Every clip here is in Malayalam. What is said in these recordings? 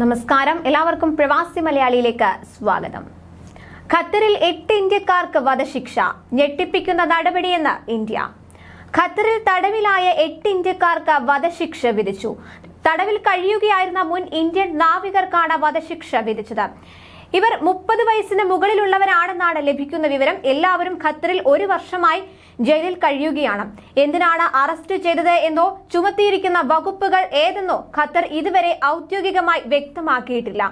നമസ്കാരം. എല്ലാവർക്കും പ്രവാസി മലയാളിയിലേക്ക് സ്വാഗതം. ഖത്തറിൽ എട്ട് ഇന്ത്യക്കാർക്ക് വധശിക്ഷ ഞെട്ടിപ്പിക്കുന്ന നടപടിയെന്ന് ഇന്ത്യ. ഖത്തറിൽ തടവിലായ എട്ട് ഇന്ത്യക്കാർക്ക് വധശിക്ഷ വിധിച്ചു. തടവിൽ കഴിയുകയായിരുന്ന മുൻ ഇന്ത്യൻ നാവികർക്കാണ് വധശിക്ഷ വിധിച്ചത്. ഇവർ മുപ്പത് വയസ്സിന് മുകളിലുള്ളവരാണെന്നാണ് ലഭിക്കുന്ന വിവരം. എല്ലാവരും ഖത്തറിൽ ഒരു വർഷമായി ജയിലിൽ കഴിയുകയാണ്. എന്തിനാണ് അറസ്റ്റ് ചെയ്തത് എന്നോ ചുമത്തിയിരിക്കുന്ന വകുപ്പുകൾ ഏതെന്നോ ഖത്തർ ഇതുവരെ ഔദ്യോഗികമായി വ്യക്തമാക്കിയിട്ടില്ല.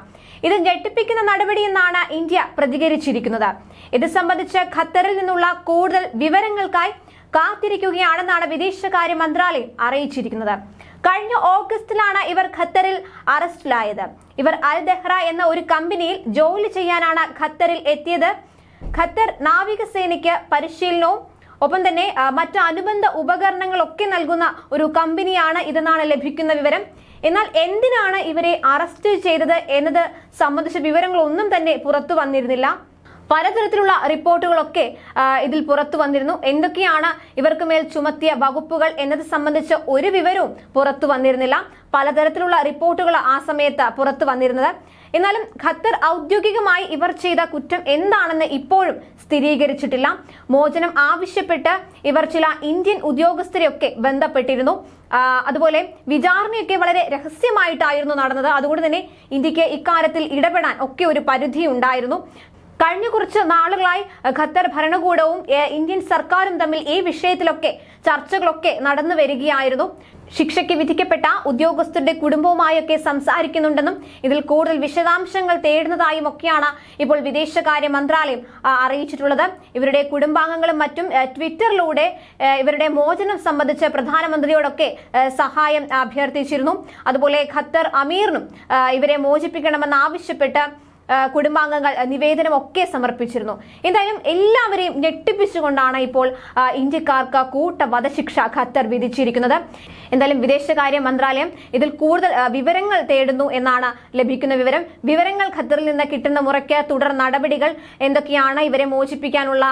ഇത് ഞെട്ടിപ്പിക്കുന്ന നടപടിയെന്നാണ് ഇന്ത്യ പ്രതികരിച്ചിരിക്കുന്നത്. ഇത് സംബന്ധിച്ച് ഖത്തറിൽ നിന്നുള്ള കൂടുതൽ വിവരങ്ങൾക്കായി കാത്തിരിക്കുകയാണെന്നാണ് വിദേശകാര്യ മന്ത്രാലയം അറിയിച്ചിരിക്കുന്നത്. കഴിഞ്ഞ ഓഗസ്റ്റിലാണ് ഇവർ ഖത്തറിൽ അറസ്റ്റിലായത്. ഇവർ അൽ ദഹ്റ എന്ന ഒരു കമ്പനിയിൽ ജോലി ചെയ്യാനാണ് ഖത്തറിൽ എത്തിയത്. ഖത്തർ നാവികസേനയ്ക്ക് പരിശീലനവും ഒപ്പം തന്നെ മറ്റു അനുബന്ധ ഉപകരണങ്ങളൊക്കെ നൽകുന്ന ഒരു കമ്പനിയാണ് ഇതെന്നാണ് ലഭിക്കുന്ന വിവരം. എന്നാൽ എന്തിനാണ് ഇവരെ അറസ്റ്റ് ചെയ്തത് എന്നത് സംബന്ധിച്ച വിവരങ്ങളൊന്നും തന്നെ പുറത്തു വന്നിരുന്നില്ല. പലതരത്തിലുള്ള റിപ്പോർട്ടുകളൊക്കെ ഇതിൽ പുറത്തു വന്നിരുന്നു. എന്തൊക്കെയാണ് ഇവർക്ക് മേൽ ചുമത്തിയ വകുപ്പുകൾ എന്നത് സംബന്ധിച്ച് ഒരു വിവരവും പുറത്തു വന്നിരുന്നില്ല. പലതരത്തിലുള്ള റിപ്പോർട്ടുകൾ ആ സമയത്ത് പുറത്തു വന്നിരുന്നത്. എന്നാലും ഖത്തർ ഔദ്യോഗികമായി ഇവർ ചെയ്ത കുറ്റം എന്താണെന്ന് ഇപ്പോഴും സ്ഥിരീകരിച്ചിട്ടില്ല. മോചനം ആവശ്യപ്പെട്ട് ഇവർ ചില ഇന്ത്യൻ ഉദ്യോഗസ്ഥരെയൊക്കെ ബന്ധപ്പെട്ടിരുന്നു. അതുപോലെ വിചാരണയൊക്കെ വളരെ രഹസ്യമായിട്ടായിരുന്നു നടന്നത്. അതുകൊണ്ട് തന്നെ ഇന്ത്യയ്ക്ക് ഇക്കാര്യത്തിൽ ഇടപെടാൻ ഒക്കെ ഒരു പരിധി ഉണ്ടായിരുന്നു കഴിഞ്ഞ കുറച്ച് നാളുകളായി ഖത്തർ ഭരണകൂടവും ഇന്ത്യൻ സർക്കാരും തമ്മിൽ ഈ വിഷയത്തിലൊക്കെ ചർച്ചകളൊക്കെ നടന്നു വരികയായിരുന്നു. ശിക്ഷയ്ക്ക് വിധിക്കപ്പെട്ട ഉദ്യോഗസ്ഥരുടെ കുടുംബവുമായൊക്കെ സംസാരിക്കുന്നുണ്ടെന്നും ഇതിൽ കൂടുതൽ വിശദാംശങ്ങൾ തേടുന്നതായും ഒക്കെയാണ് ഇപ്പോൾ വിദേശകാര്യ മന്ത്രാലയം അറിയിച്ചിട്ടുള്ളത്. ഇവരുടെ കുടുംബാംഗങ്ങളും മറ്റും ട്വിറ്ററിലൂടെ ഇവരുടെ മോചനം സംബന്ധിച്ച് പ്രധാനമന്ത്രിയോടൊക്കെ സഹായം അഭ്യർത്ഥിച്ചിരുന്നു. അതുപോലെ ഖത്തർ അമീറിനും ഇവരെ മോചിപ്പിക്കണമെന്ന് ആവശ്യപ്പെട്ട് കുടുംബാംഗങ്ങൾ നിവേദനം ഒക്കെ സമർപ്പിച്ചിരുന്നു. എന്തായാലും എല്ലാവരെയും ഞെട്ടിപ്പിച്ചുകൊണ്ടാണ് ഇപ്പോൾ ഇന്ത്യക്കാർക്ക് കൂട്ട വധശിക്ഷ ഖത്തർ വിധിച്ചിരിക്കുന്നത്. എന്തായാലും വിദേശകാര്യ മന്ത്രാലയം ഇതിൽ കൂടുതൽ വിവരങ്ങൾ തേടുന്നു എന്നാണ് ലഭിക്കുന്ന വിവരം. വിവരങ്ങൾ ഖത്തറിൽ നിന്ന് കിട്ടുന്ന മുറയ്ക്ക് തുടർ നടപടികൾ എന്തൊക്കെയാണ്? ഇവരെ മോചിപ്പിക്കാനുള്ള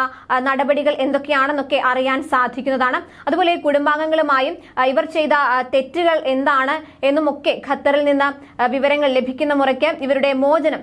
നടപടികൾ എന്തൊക്കെയാണെന്നൊക്കെ അറിയാൻ സാധിക്കുന്നതാണ്. അതുപോലെ കുടുംബാംഗങ്ങളുമായും ഇവർ ചെയ്ത തെറ്റുകൾ എന്താണ് എന്നുമൊക്കെ ഖത്തറിൽ നിന്ന് വിവരങ്ങൾ ലഭിക്കുന്ന മുറയ്ക്ക് ഇവരുടെ മോചനം